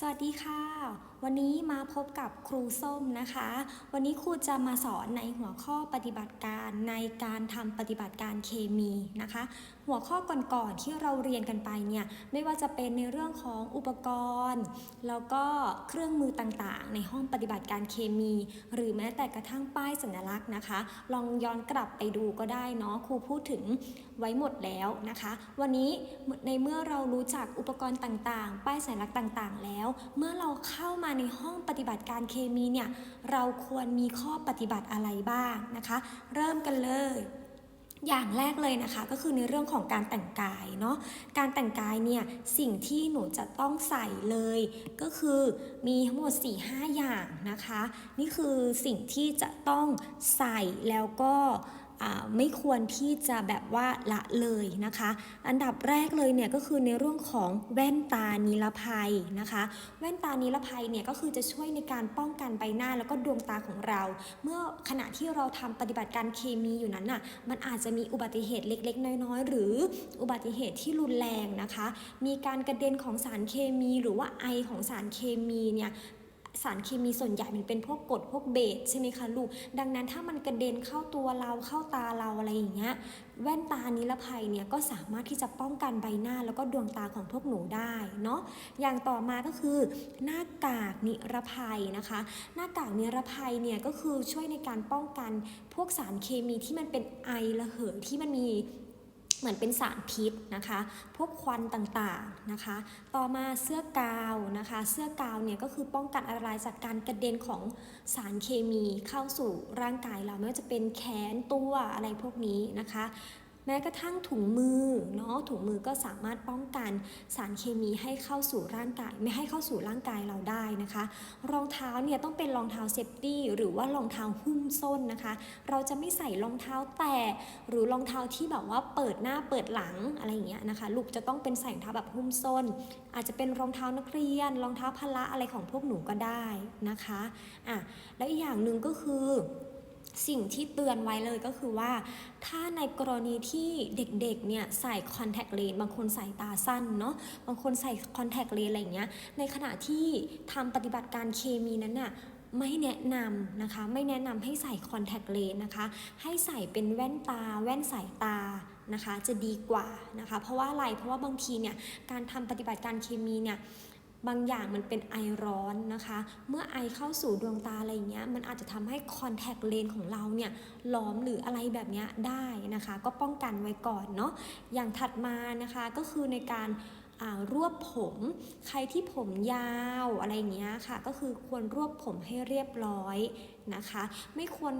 สวัสดีค่ะ วันนี้มาพบกับครูส้มนะคะ วันนี้ครูจะมาสอนในหัวข้อปฏิบัติการในการทำปฏิบัติการเคมีนะคะ หัวข้อก่อนๆที่เราเรียนกันไปเนี่ยไม่ว่าจะเป็นในเรื่องของอุปกรณ์ แล้วก็เครื่องมือต่างๆ ในห้องปฏิบัติการเคมี หรือแม้แต่กระทั่งป้ายสัญลักษณ์นะคะ ลองย้อนกลับไปดูก็ได้เนาะครูพูดถึงไว้หมดแล้วนะคะ วันนี้ในเมื่อเรารู้จักอุปกรณ์ต่างๆ ป้ายสัญลักษณ์ต่างๆ แล้ว เมื่อเราเข้ามาในห้องปฏิบัติการเคมีเนี่ยเราควรมีข้อปฏิบัติอะไรบ้างนะคะ เริ่มกันเลย อย่างแรกเลยนะคะก็คือในเรื่องของการแต่งกายเนาะการแต่งกายเนี่ยสิ่งที่หนูจะต้องใส่เลย ก็คือมีทั้งหมด 4-5 อย่างนะคะ นี่คือสิ่งที่จะต้องใส่แล้วก็ ไม่ควรที่จะแบบว่าละเลยนะคะ อันดับแรกเลยเนี่ยก็คือในเรื่องของแว่นตานิรภัยนะคะ แว่นตานิรภัยเนี่ยก็คือจะช่วยในการป้องกันใบหน้าแล้วก็ดวงตาของเรา เมื่อขณะที่เราทำปฏิบัติการเคมีอยู่นั้นน่ะมันอาจจะมีอุบัติเหตุเล็ก ๆ น้อยๆ หรืออุบัติเหตุที่รุนแรงนะคะ มีการกระเด็นของสารเคมีหรือว่าไอของสารเคมีเนี่ย สารเคมีส่วนใหญ่มันเป็นพวกกรดพวกเบสใช่ไหมคะลูก ดังนั้นถ้ามันกระเด็นเข้าตัวเราเข้าตาเราอะไรอย่างเงี้ยแว่นตานิรภัยเนี่ยก็สามารถที่จะป้องกันใบหน้าแล้วก็ดวงตาของพวกหนูได้เนาะอย่างต่อมาก็คือหน้ากากนิรภัยนะคะ หน้ากากนิรภัยเนี่ยก็คือช่วยในการป้องกันพวกสารเคมีที่มันเป็นไอระเหยที่มันมี เหมือนเป็นสารพิษนะคะ พวกควันต่างๆนะคะ ต่อมาเสื้อกาวนะคะ เสื้อกาวเนี่ยก็คือป้องกันอันตรายจากการกระเด็นของสารเคมีเข้าสู่ร่างกายเราไม่ว่าจะเป็นแขนตัวอะไรพวกนี้นะคะ แม้กระทั่งถุงมือเนาะถุงมือก็สามารถป้องกันสารเคมีให้เข้าสู่ร่างกาย ไม่ให้เข้าสู่ร่างกายเราได้นะคะ รองเท้าเนี่ยต้องเป็นรองเท้าเซฟตี้หรือว่ารองเท้าหุ้มส้นนะคะ เราจะไม่ใส่รองเท้าแตะหรือรองเท้าที่แบบว่าเปิดหน้าเปิดหลังอะไรอย่างเงี้ยนะคะ ลูกจะต้องเป็นใส่รองเท้าแบบหุ้มส้น อาจจะเป็นรองเท้านักเรียน รองเท้าพละอะไรของพวกหนูก็ได้นะคะอะแล้วอีกอย่างหนึ่งก็คือ สิ่งที่เตือนไว้เลยก็คือว่า ถ้าในกรณีที่เด็กๆเนี่ยใส่คอนแทคเลนส์บางคนใส่ตาสั้นเนาะบางคนใส่คอนแทคเลนส์อะไรเงี้ยในขณะที่ทำปฏิบัติการเคมีนั้นน่ะไม่แนะนำนะคะ ไม่แนะนำให้ใส่คอนแทคเลนส์นะคะ ให้ใส่เป็นแว่นตา แว่นสายตานะคะ จะดีกว่านะคะ เพราะว่าอะไรเพราะว่าบางทีเนี่ยการทำปฏิบัติการเคมีเนี่ย บางอย่างมันเป็นไอร้อนนะคะ เมื่อไอเข้าสู่ดวงตาอะไรเงี้ย มันอาจจะทำให้คอนแทคเลนส์ของเราเนี่ยหลอมหรืออะไรแบบเนี้ยได้นะคะ ก็ป้องกันไว้ก่อนเนาะ อย่างถัดมานะคะก็คือในการ รวบผม ใครที่ผมยาวอะไรเงี้ยค่ะ ก็คือควรรวบผมให้เรียบร้อยนะคะ ไม่ควร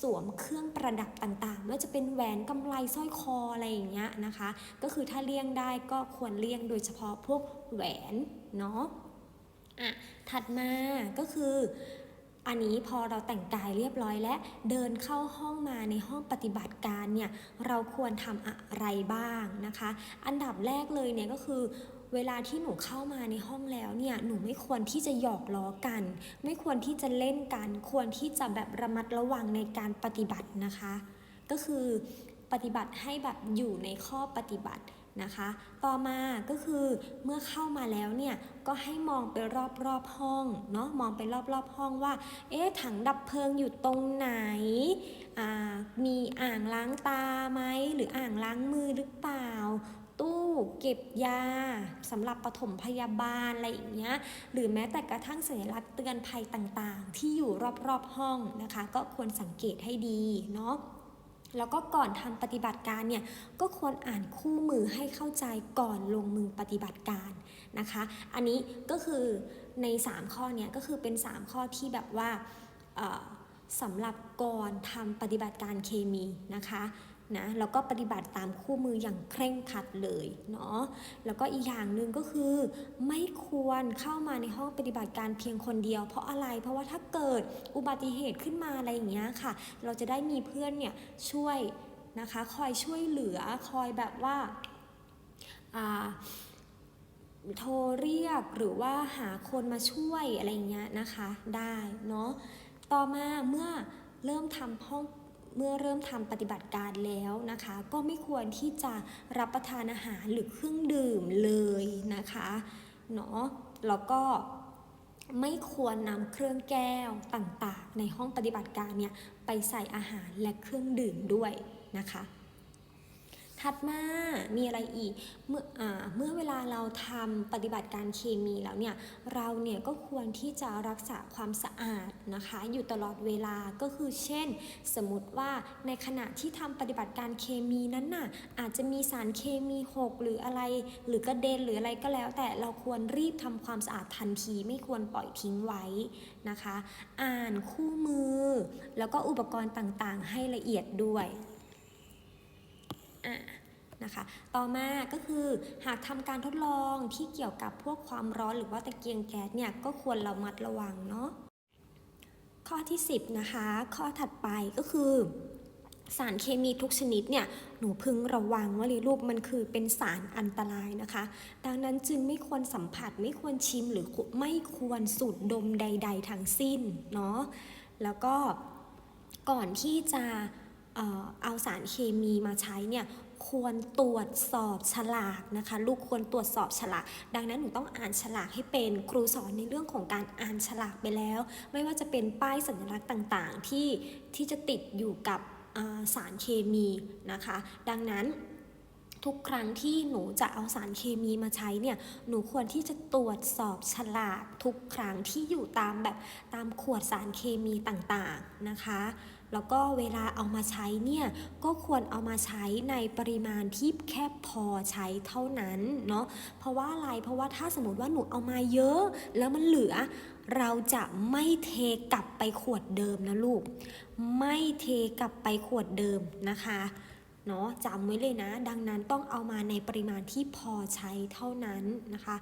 สวมเครื่องประดับต่างๆไม่ว่าจะเป็นแหวนกำไรสร้อยคออะไรอย่างเงี้ยนะคะ ก็คือถ้าเลี่ยงได้ก็ควรเลี่ยงโดยเฉพาะพวกแหวนเนาะอะถัดมาก็คือ อันนี้พอเราแต่งกายเรียบร้อยและเดินเข้าห้องมาในห้องปฏิบัติการเนี่ยเราควรทำอะไรบ้างนะคะ อันดับแรกเลยเนี่ยก็คือเวลาที่หนูเข้ามาในห้องแล้วเนี่ยหนูไม่ควรที่จะหยอกล้อกัน ไม่ควรที่จะเล่นกัน ควรที่จะแบบระมัดระวังในการปฏิบัตินะคะ ก็คือปฏิบัติให้แบบอยู่ในข้อปฏิบัติ นะคะ ต่อมาก็คือเมื่อเข้ามาแล้วเนี่ยก็ให้มองไปรอบๆห้องเนาะมองไปรอบๆห้องว่า เอ๊ะถังดับเพลิงอยู่ตรงไหนอ่ามีอ่างล้างตาไหมหรืออ่างล้างมือหรือเปล่า ตู้เก็บยาสำหรับปฐมพยาบาลอะไรอย่างเงี้ยหรือแม้แต่กระทั่งสัญลักษณ์เตือนภัยต่างๆ ที่อยู่รอบๆห้องนะคะ ก็ควรสังเกตให้ดีเนาะ แล้วก็ก่อนทำปฏิบัติการเนี่ยก็ควรอ่านคู่มือให้เข้าใจก่อนลงมือปฏิบัติการนะคะ อันนี้ก็คือใน 3 ข้อเนี่ยก็คือเป็น 3 ข้อที่แบบว่าสำหรับก่อนทำปฏิบัติการเคมีนะคะ นะแล้วก็ปฏิบัติตามคู่มืออย่างเคร่งครัดเลยเนาะแล้วก็อีกอย่างหนึ่งก็คือ ไม่ควรเข้ามาในห้องปฏิบัติการเพียงคนเดียว เพราะอะไรเพราะว่าถ้าเกิดอุบัติเหตุขึ้นมาอะไรอย่างเงี้ยค่ะ เราจะได้มีเพื่อนเนี่ยช่วยนะคะ คอยช่วยเหลือคอยแบบว่าอ่าโทรเรียกหรือว่าหาคนมาช่วยอะไรเงี้ยนะคะได้เนาะต่อมาเมื่อเริ่มทำห้อง เมื่อเริ่มทำปฏิบัติการแล้วนะคะ ก็ไม่ควรที่จะรับประทานอาหารหรือเครื่องดื่มเลยนะคะเนาะแล้วก็ไม่ควรนำเครื่องแก้วต่างๆ ในห้องปฏิบัติการเนี่ยไปใส่อาหารและเครื่องดื่มด้วยนะคะ ถัดมามีอะไรอีกเมื่ออเมื่อเวลาเราทำปฏิบัติการเคมีแล้วเนี่ยเราเนี่ยก็ควรที่จะรักษาความสะอาดนะคะ อยู่ตลอดเวลาก็คือเช่น สมมติว่าในขณะที่ทำปฏิบัติการเคมีนั้นน่ะอาจจะมีสารเคมีหกหรืออะไร หรือกระเด็นหรืออะไรก็แล้ว แต่เราควรรีบทำความสะอาดทันทีไม่ควรปล่อยทิ้งไว้นะคะ อ่านคู่มือ แล้วก็อุปกรณ์ต่างๆ ให้ละเอียดด้วย อะนะคะต่อมาก็คือหากทำการทดลองที่เกี่ยวกับพวกความร้อนหรือว่าตะเกียงแก๊สเนี่ยก็ควรระมัดระวังเนาะข้อที่ 10 นะคะ ข้อถัดไปก็คือ สารเคมีทุกชนิดเนี่ยหนูพึงระวังว่าเลยลูกมันคือเป็นสารอันตรายนะคะ ดังนั้นจึงไม่ควรสัมผัสไม่ควรชิมหรือไม่ควรสูดดมใด ๆทั้งสิ้นเนาะแล้วก็ก่อนที่จะ เอาสารเคมีมาใช้เนี่ยควรตรวจสอบฉลากนะคะ ลูกควรตรวจสอบฉลาก ดังนั้นหนูต้องอ่านฉลากให้เป็นครูสอนในเรื่องของการอ่านฉลากไปแล้ว ไม่ว่าจะเป็นป้ายสัญลักษณ์ต่างๆ ที่ที่จะติดอยู่กับสารเคมีนะคะ ดังนั้น ทุกครั้งที่หนูจะเอาสารเคมีมาใช้เนี่ยหนูควรที่จะตรวจสอบฉลากทุกครั้งที่อยู่ตามแบบตามขวดสารเคมีต่างๆนะคะแล้วก็เวลาเอามาใช้เนี่ยก็ควรเอามาใช้ในปริมาณที่แค่พอใช้เท่านั้นเนาะเพราะว่าอะไรเพราะว่าถ้าสมมติว่าหนูเอามาเยอะ แล้วมันเหลือ เราจะไม่เทกลับไปขวดเดิมนะลูก ไม่เทกลับไปขวดเดิมนะคะ เนาะจำไว้เลยนะ ดังนั้นต้องเอามาในปริมาณที่พอใช้เท่านั้นนะคะ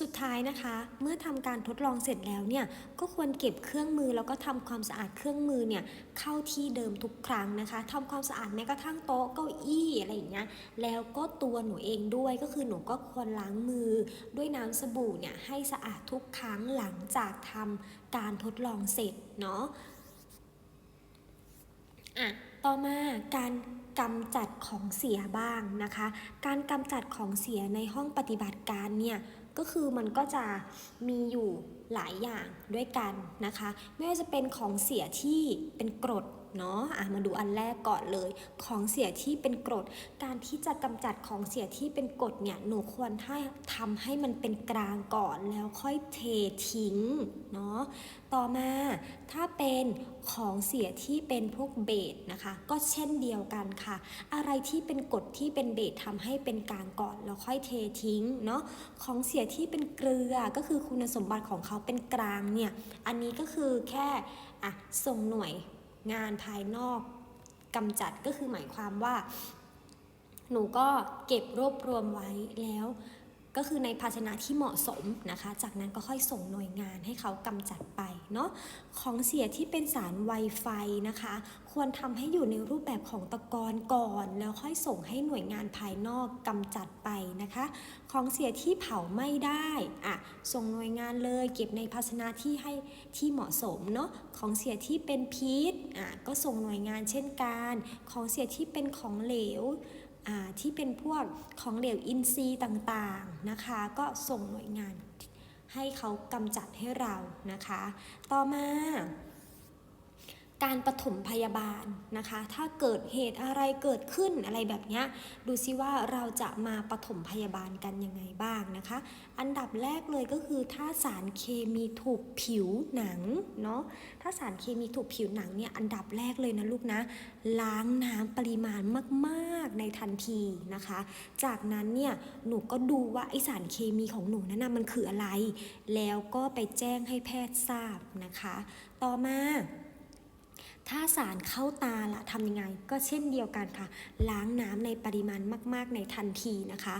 สุดท้ายนะคะ เมื่อทำการทดลองเสร็จแล้วเนี่ยก็ควรเก็บเครื่องมือแล้วก็ทำความสะอาดเครื่องมือเนี่ยเข้าที่เดิมทุกครั้งนะคะทำความสะอาดแม้กระทั่งโต๊ะเก้าอี้อะไรอย่างเงี้ยแล้วก็ตัวหนูเองด้วยก็คือหนูก็ควรล้างมือด้วยน้ำสบู่เนี่ยให้สะอาดทุกครั้งหลังจากทำการทดลองเสร็จเนาะอะ ต่อมาการกำจัดของเสียบ้างนะคะ การกำจัดของเสียในห้องปฏิบัติการเนี่ยก็คือมันก็จะมีอยู่หลายอย่างด้วยกันนะคะ ไม่ว่าจะเป็นของเสียที่เป็นกรด เนาะอะมาดูอันแรกก่อนเลย ของเสียที่เป็นกรด การที่จะกำจัดของเสียที่เป็นกรดเนี่ยหนูควรให้ทำให้มันเป็นกลางก่อนแล้วค่อยเททิ้งเนาะต่อมาถ้าเป็นของเสียที่เป็นพวกเบสนะคะ ก็เช่นเดียวกันค่ะ อะไรที่เป็นกรดที่เป็นเบสทำให้เป็นกลางก่อนแล้วค่อยเททิ้งเนาะของเสียที่เป็นเกลือก็คือคุณสมบัติของเขาเป็นกลางเนี่ยอันนี้ก็คือแค่อะส่งหน่วย งานภายนอกกำจัดก็คือหมายความว่า หนูก็เก็บรวบรวมไว้แล้ว ก็คือในภาชนะที่เหมาะสมนะคะ จากนั้นก็ค่อยส่งหน่วยงานให้เขากำจัดไปเนาะของเสียที่เป็นสารไวไฟนะคะ ควรทำให้อยู่ในรูปแบบของตะกอนก่อน แล้วค่อยส่งให้หน่วยงานภายนอกกำจัดไปนะคะ ของเสียที่เผาไม่ได้อะส่งหน่วยงานเลย เก็บในภาชนะที่ให้ที่เหมาะสมเนาะของเสียที่เป็นพิษอะก็ส่งหน่วยงานเช่นกัน ของเสียที่เป็นของเหลว ที่เป็นพวกของเหลวอินทรีย์ต่างๆนะคะ ก็ส่งหน่วยงานให้เขากำจัดให้เรานะคะ ต่อมา การปฐมพยาบาลนะคะ ถ้าเกิดเหตุอะไรเกิดขึ้นอะไรแบบนี้ดูซิว่าเราจะมาปฐมพยาบาลกันยังไงบ้างนะคะ อันดับแรกเลยก็คือถ้าสารเคมีถูกผิวหนังเนาะถ้าสารเคมีถูกผิวหนังเนี่ยอันดับแรกเลยนะลูกนะ ล้างน้ำปริมาณมากๆในทันทีนะคะ จากนั้นเนี่ยหนูก็ดูว่าไอสารเคมีของหนูนั้นนะมันคืออะไร แล้วก็ไปแจ้งให้แพทย์ทราบนะคะ ต่อมา ถ้าสารเข้าตาละทำยังไง ก็เช่นเดียวกันค่ะ ล้างน้ำในปริมาณมาก ๆ ในทันทีนะคะ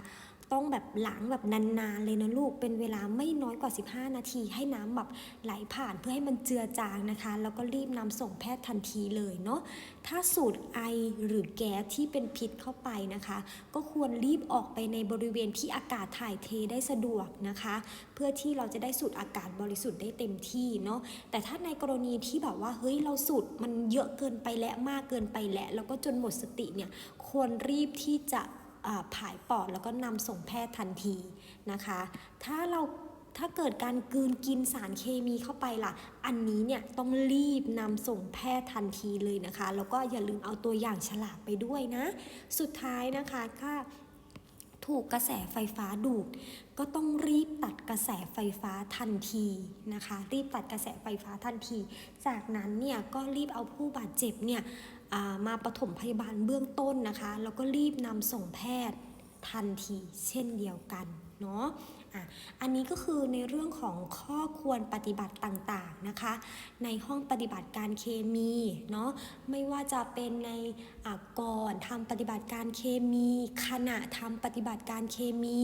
ต้องแบบล้างแบบนานๆเลยนะลูก เป็นเวลาไม่น้อยกว่า 15 นาที ให้น้ำแบบไหลผ่านเพื่อให้มันเจือจางนะคะ แล้วก็รีบนำส่งแพทย์ทันทีเลยเนาะ ถ้าสูดไอหรือแก๊สที่เป็นพิษเข้าไปนะคะ ก็ควรรีบออกไปในบริเวณที่อากาศถ่ายเทได้สะดวกนะคะ เพื่อที่เราจะได้สูดอากาศบริสุทธิ์ได้เต็มที่เนาะ แต่ถ้าในกรณีที่แบบว่าเฮ้ยเราสูดมันเยอะเกินไปและมากเกินไปและแล้วก็จนหมดสติเนี่ยควรรีบที่จะ ผายปอดแล้วก็นำส่งแพทย์ทันทีนะคะ ถ้าเราถ้าเกิดการกืนกินสารเคมีเข้าไปล่ะ อันนี้เนี่ยต้องรีบนำส่งแพทย์ทันทีเลยนะคะ แล้วก็อย่าลืมเอาตัวอย่างฉลากไปด้วยนะ สุดท้ายนะคะถ้าถูกกระแสไฟฟ้าดูด ก็ต้องรีบตัดกระแสไฟฟ้าทันทีนะคะ รีบตัดกระแสไฟฟ้าทันที จากนั้นเนี่ยก็รีบเอาผู้บาดเจ็บเนี่ย มาปฐมพยาบาลเบื้องต้นนะคะ แล้วก็รีบนำส่งแพทย์ทันทีเช่นเดียวกันเนาะ อะอันนี้ก็คือในเรื่องของข้อควรปฏิบัติต่างๆนะคะ ในห้องปฏิบัติการเคมีเนาะไม่ว่าจะเป็นในอก่อนทำปฏิบัติการเคมี ขณะทำปฏิบัติการเคมี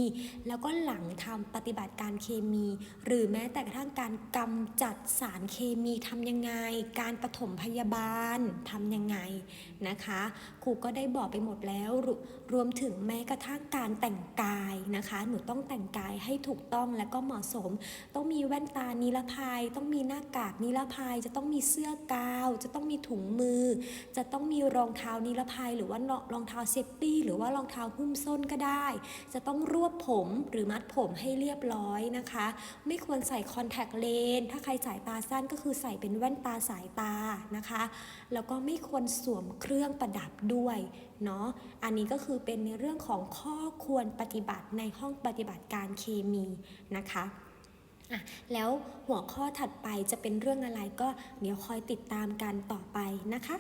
แล้วก็หลังทำปฏิบัติการเคมี หรือแม้แต่กระทั่งการกำจัดสารเคมีทำยังไง การปฐมพยาบาลทำยังไงนะคะ ครูก็ได้บอกไปหมดแล้วรวรวมถึงแม้กระทั่งการแต่งกายนะคะ หนูต้องแต่งกายให้ถูกต้องและก็เหมาะสม ต้องมีแว่นตานิรภัย ต้องมีหน้ากากนิรภัย จะต้องมีเสื้อกาว จะต้องมีถุงมือ จะต้องมีรองเท้านิรภัย หรือว่ารองเท้าเซฟตี้หรือว่ารองเท้าหุ้มส้นก็ได้ จะต้องรวบผมหรือมัดผมให้เรียบร้อยนะคะ ไม่ควรใส่คอนแทคเลนส์ถ้าใครสายตาสั้นก็คือใส่เป็นแว่นตาสายตานะคะ แล้วก็ไม่ควรสวมเครื่องประดับด้วยด้วยเนาะ อันนี้ก็คือเป็นในเรื่องของข้อควรปฏิบัติในห้องปฏิบัติการเคมีนะคะอะแล้วหัวข้อถัดไปจะเป็นเรื่องอะไรก็เดี๋ยวคอยติดตามกันต่อไปนะคะ